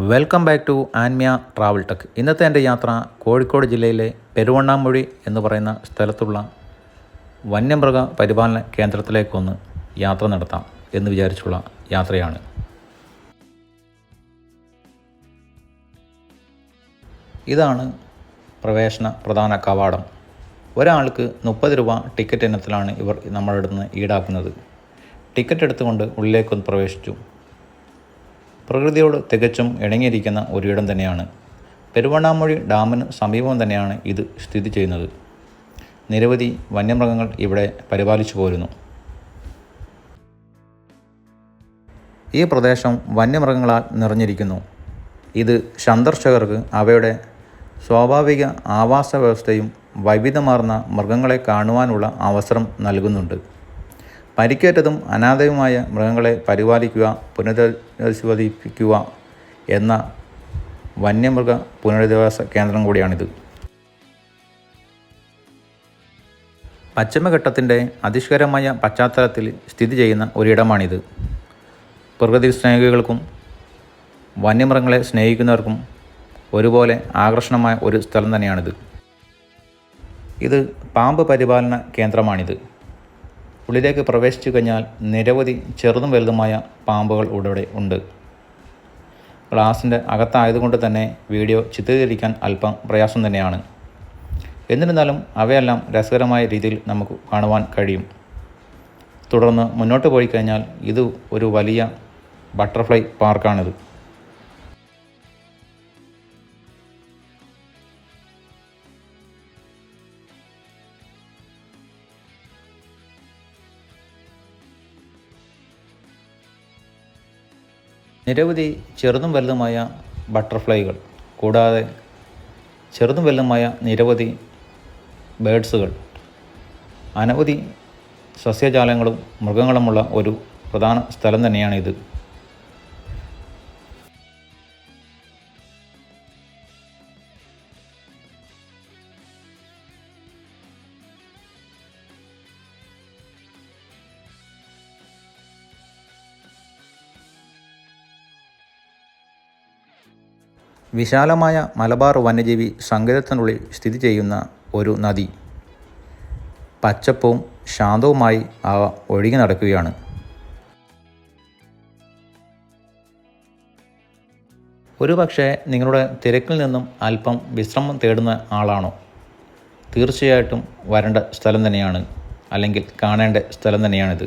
Welcome back to ആൻമിയ travel tech ഇന്നത്തെ എന്റെ യാത്ര കോഴിക്കോട് ജില്ലയിലെ പെരുവണ്ണാമൊഴി എന്ന് പറയുന്ന സ്ഥലത്തുള്ള വന്യമൃഗ പരിപാലന കേന്ദ്രത്തിലേക്കൊന്ന് യാത്ര നടത്താം എന്ന് വിചാരിച്ചുള്ള യാത്രയാണ്. ഇതാണ് പ്രവേശന പ്രധാന കവാടം. ഒരാൾക്ക് മുപ്പത് രൂപ ടിക്കറ്റ് ഇനത്തിലാണ് ഇവർ നമ്മളിടുന്ന് ഈടാക്കുന്നത്. ടിക്കറ്റ് എടുത്തുകൊണ്ട് ഉള്ളിലേക്കൊന്ന് പ്രവേശിച്ചു. പ്രകൃതിയോട് തികച്ചും ഇണങ്ങിയിരിക്കുന്ന ഒരിടം തന്നെയാണ്. പെരുവണ്ണാമൊഴി ഡാമിന് സമീപം തന്നെയാണ് ഇത് സ്ഥിതി ചെയ്യുന്നത്. നിരവധി വന്യമൃഗങ്ങൾ ഇവിടെ പരിപാലിച്ചു പോരുന്നു. ഈ പ്രദേശം വന്യമൃഗങ്ങളാൽ നിറഞ്ഞിരിക്കുന്നു. ഇത് സന്ദർശകർക്ക് അവയുടെ സ്വാഭാവിക ആവാസ വ്യവസ്ഥയും വൈവിധ്യമാർന്ന മൃഗങ്ങളെ കാണുവാനുള്ള അവസരം നൽകുന്നുണ്ട്. പരിക്കേറ്റതും അനാഥയുമായ മൃഗങ്ങളെ പരിപാലിക്കുക പുനരധിവസിപ്പിക്കുക എന്ന വന്യമൃഗ പുനരധിവാസ കേന്ദ്രം കൂടിയാണിത്. പശ്ചിമഘട്ടത്തിന്റെ അതിഷ്കരമായ പശ്ചാത്തലത്തിൽ സ്ഥിതി ചെയ്യുന്ന ഒരിടമാണിത്. പ്രകൃതി സ്നേഹികൾക്കും വന്യമൃഗങ്ങളെ സ്നേഹിക്കുന്നവർക്കും ഒരുപോലെ ആകർഷണമായ ഒരു സ്ഥലം തന്നെയാണിത്. ഇത് പാമ്പ് പരിപാലന കേന്ദ്രമാണിത്. ഉള്ളിലേക്ക് പ്രവേശിച്ചു കഴിഞ്ഞാൽ നിരവധി ചെറുതും വലുതുമായ പാമ്പുകൾ ഇവിടെ ഉണ്ട്. ഗ്ലാസിന്റെ അകത്തായതുകൊണ്ട് തന്നെ വീഡിയോ ചിത്രീകരിക്കാൻ അല്പം പ്രയാസം തന്നെയാണ്. എന്നിരുന്നാലും അവയെല്ലാം രസകരമായ രീതിയിൽ നമുക്ക് കാണുവാൻ കഴിയും. തുടർന്ന് മുന്നോട്ട് പോയി കഴിഞ്ഞാൽ ഇത് ഒരു വലിയ ബട്ടർഫ്ലൈ പാർക്കാണിത്. നിരവധി ചെറുതും വലുതുമായ ബട്ടർഫ്ലൈകൾ കൂടാതെ ചെറുതും വലുതുമായ നിരവധി ബേഡ്സുകൾ അനവധി സസ്യജാലങ്ങളും മൃഗങ്ങളുമുള്ള ഒരു പ്രധാന സ്ഥലം തന്നെയാണ് വിശാലമായ മലബാർ വന്യജീവി സങ്കേതത്തിനുള്ളിൽ സ്ഥിതി ചെയ്യുന്ന ഒരു നദി. പച്ചപ്പും ശാന്തവുമായി അവ ഒഴുകി നടക്കുകയാണ്. ഒരു പക്ഷേ നിങ്ങളുടെ തിരക്കിൽ നിന്നും അല്പം വിശ്രമം തേടുന്ന ആളാണോ? തീർച്ചയായിട്ടും വരേണ്ട സ്ഥലം തന്നെയാണ് അല്ലെങ്കിൽ കാണേണ്ട സ്ഥലം തന്നെയാണിത്.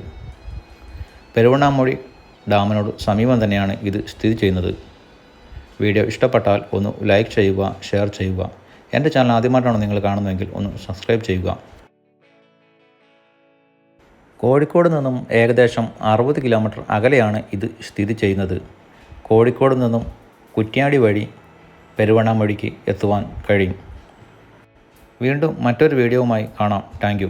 പെരുവണ്ണാമൊഴി ഡാമിനോട് സമീപം തന്നെയാണ് ഇത് സ്ഥിതി ചെയ്യുന്നത്. വീഡിയോ ഇഷ്ടപ്പെട്ടാൽ ഒന്ന് ലൈക്ക് ചെയ്യുക ഷെയർ ചെയ്യുക. എന്റെ ചാനൽ ആദ്യമായിട്ടാണ് നിങ്ങൾ കാണുന്നതെങ്കിൽ ഒന്ന് സബ്സ്ക്രൈബ് ചെയ്യുക. കോഴിക്കോട് നിന്നും ഏകദേശം അറുപത് കിലോമീറ്റർ അകലെയാണ് ഇത് സ്ഥിതി ചെയ്യുന്നത്. കോഴിക്കോട് നിന്നും കുറ്റ്യാടി വഴി പെരുവണ്ണാമൊഴിക്ക് എത്തുവാൻ കഴിയും. വീണ്ടും മറ്റൊരു വീഡിയോവുമായി കാണാം. താങ്ക്